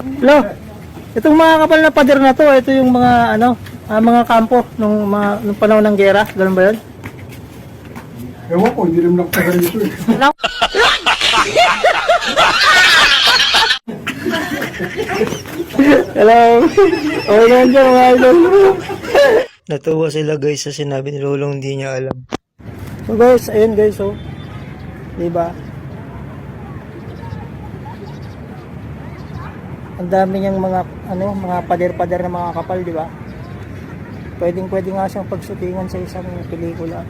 Hello. Itong mga kapal na pader na to, ito yung mga ano, ah, mga kampo nung mga nung panahon ng gera, ganun ba 'yun? Ewan ko, hindi naman ako taga rito eh. Hello. Okay naman dyan mga idol. Natuwa sila guys sa sinabi ni Lolong hindi niya alam. So guys, ayun guys oh. Diba? Ang dami niyang mga ano, mga pader-pader na mga kapal, di ba? Pwedeng pwede nga siyang pagsutingan sa isang pelikula.